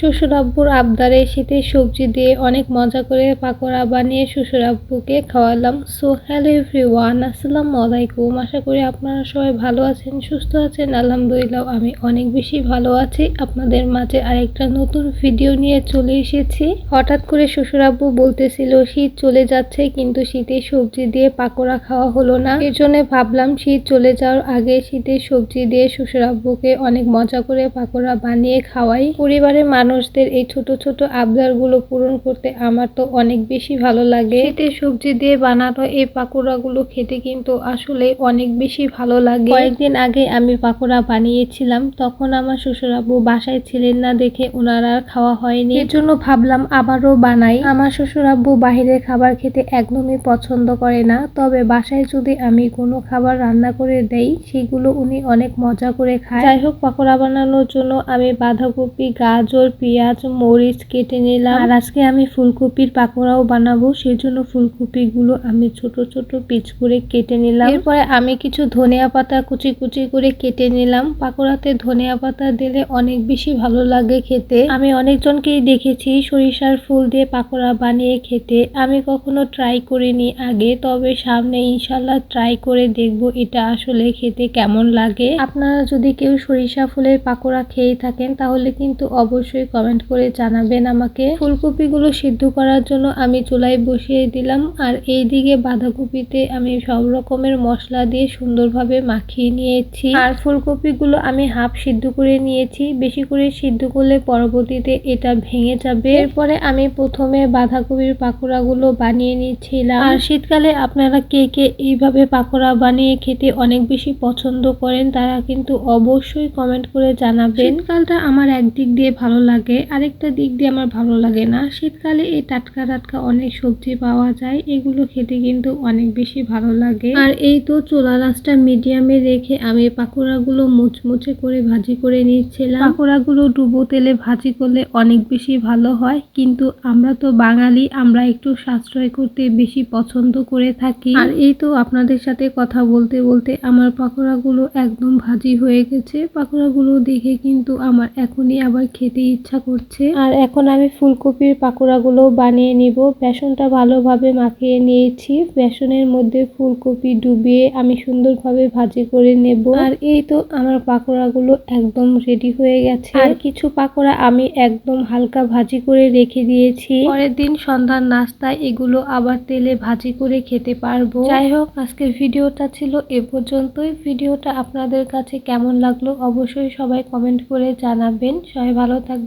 শ্বশুর আব্বুর আবদারে শীতের সবজি দিয়ে অনেক মজা করে পাকোড়া বানিয়ে শ্বশুর আব্বুকে খাওয়ালাম। সো হ্যালো এভরিওয়ান আসসালামু আলাইকুম। আশা করি আপনারা সবাই ভালো আছেন, সুস্থ আছেন। আলহামদুলিল্লাহ, আমি অনেক বেশি ভালো আছি। আপনাদের মাঝে আরেকটা নতুন ভিডিও নিয়ে চলে এসেছি। হঠাৎ করে শ্বশুরাব্বু বলতেছিল, শীত চলে যাচ্ছে, কিন্তু শীতের সবজি দিয়ে পাকোড়া খাওয়া হলো না। এর জন্য ভাবলাম, শীত চলে যাওয়ার আগে শীতের সবজি দিয়ে শ্বশুর আব্বুকে অনেক মজা করে পাকোড়া বানিয়ে খাওয়াই। পরিবারের মানুষদের এই ছোট ছোট আবদারগুলো পূরণ করতে আমার তো অনেক বেশি ভালো লাগে। শীতের সবজি দিয়ে বানানো এই পাকোড়াগুলো খেতে কিন্তু আসলে অনেক বেশি ভালো লাগে। কয়েকদিন আগে আমি পাকোড়া বানিয়েছিলাম তখন আমার শ্বশুর আব্বু বাসায় ছিলেন না দেখে ওনারা আর খাওয়া হয়নি। এর জন্য ভাবলাম আবারও বানাই। আমার শ্বশুর আব্বু বাহিরের খাবার খেতে একদমই পছন্দ করে না তবে বাসায় যদি আমি কোনো খাবার রান্না করে দেই সেগুলো উনি অনেক মজা করে খায়। যাই হোক পাকোড়া বানানোর জন্য আমি বাঁধাকপি গাজর পেঁয়াজ, মরিচ কেটে নিলাম। আর আজকে আমি ফুলকপির পাকোড়াও বানাবো সেই জন্য ফুলকপিগুলো আমি ছোট ছোট পিচ করে কেটে নিলাম। এরপরে আমি কিছু ধনিয়া পাতা কুচি কুচি করে কেটে নিলাম। পাকোড়াতে ধনিয়া পাতা দিলে অনেক বেশি ভালো লাগে খেতে। আমি অনেকজনকেই দেখেছি সরিষার ফুল দিয়ে পাকোড়া বানিয়ে খেতে। আমি কখনো ট্রাই করিনি আগে, তবে সামনে ইনশাল্লাহ ট্রাই করে দেখব এটা আসলে খেতে কেমন লাগে। আপনারা যদি কেউ সরিষা ফুলের পাকোড়া খেয়ে থাকেন, তাহলে কিন্তু অবশ্যই কমেন্ট করে জানাবেন আমাকে। ফুলকপিগুলো সিদ্ধ করার জন্য আমি চুলায় বসিয়ে দিলাম আর এই দিকে বাঁধাকপিতে আমি সব রকমের মশলা দিয়ে সুন্দরভাবে মাখিয়ে নিয়েছি। আর ফুলকপিগুলো আমি হাফ সিদ্ধ করে নিয়েছি। বেশি করে সিদ্ধ করলে পরবর্তীতে এটা ভেঙে যাবে। এরপরে আমি প্রথমে বাঁধাকপির পাকোড়াগুলো বানিয়ে নিয়েছিলাম আর শীতকালে আপনারা কে কে এইভাবে পাকোড়া বানিয়ে খেতে অনেক বেশি পছন্দ করেন তারা কিন্তু অবশ্যই কমেন্ট করে জানাবেন। শীতকালটা আমার একদিক দিয়ে ভালো লাগে আরেকটা দিক দিয়ে আমার ভালো লাগে না। শীতকালে এই টাটকা টাটকা অনেক সবজি পাওয়া যায়। এগুলো খেতে কিন্তু অনেক বেশি ভালো লাগে। আর এই তো চোলা রাসটা মিডিয়ামে রেখে আমি পাকোড়াগুলো মুচমুচে করে ভাজি করে নিচ্ছিলাম। পাকোড়াগুলো ডুবো তেলে ভাজি করলে অনেক বেশি ভালো হয়। কিন্তু আমরা তো বাঙালি, আমরা একটু সাশ্রয় করতে বেশি পছন্দ করে থাকি। আর এই তো আপনাদের সাথে কথা বলতে বলতে আমার পাকোড়াগুলো একদম ভাজি হয়ে গেছে। পাকোড়াগুলো দেখে কিন্তু আমার এখনই আবার খেতে ইচ্ছা করছে। আর এখন আমি ফুলকপির পাকোড়াগুলো বানিয়ে নিব। বেসনটা ভালোভাবে মাখিয়ে নিয়েছি। বেসনের মধ্যে ফুলকপি ডুবিয়ে আমি সুন্দরভাবে ভাজি করে নেব। আর এই তো আমার পাকোড়াগুলো একদম রেডি হয়ে গেছে। আর কিছু পাকোড়া আমি একদম হালকা ভাজি করে রেখে দিয়েছি। পরের দিন সন্ধ্যার নাস্তায় এগুলো আবার তেলে ভাজি করে খেতে পারব। যাই হোক, আজকের ভিডিওটা ছিল এ পর্যন্তই। ভিডিওটা আপনাদের কাছে কেমন লাগল অবশ্যই সবাই কমেন্ট করে জানাবেন। সবাই ভালো